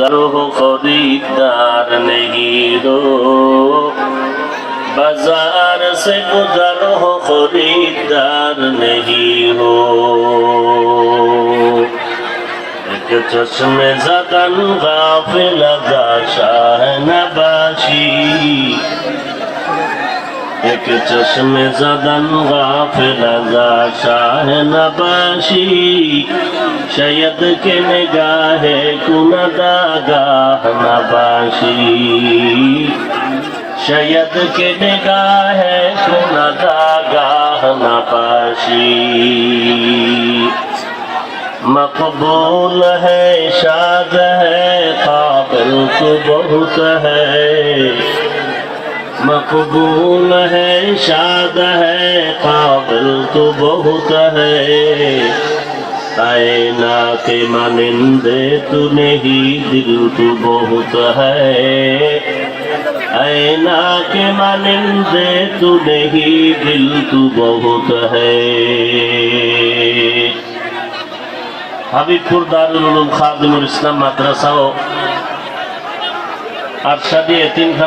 ذرو خریدار نہیں ہو بازار سے گزر ہو خریدار نہیں ہو ایک چشم زدن غافل ادا شاہ نباشی ایک چشم زدن غافل ادا شاہ نباشی शयद के निगाह कुनदा गाह नबाशी शयद के निगाह कुनदा गाह नबाशी मकबूल है, शाद है काबिल तो बहुत है। मकबूल है, शाद है काबिल तो बहुत है। आईना के मानिंदे तू नहीं दिल तो बहुत है आईना के मानिंदे तू नहीं दिल तू बहुत है হাবিবপুর দারুল উলুম খাদিমুল ইসলাম মাদ্রাসা ও আরশাদি এতিমখানা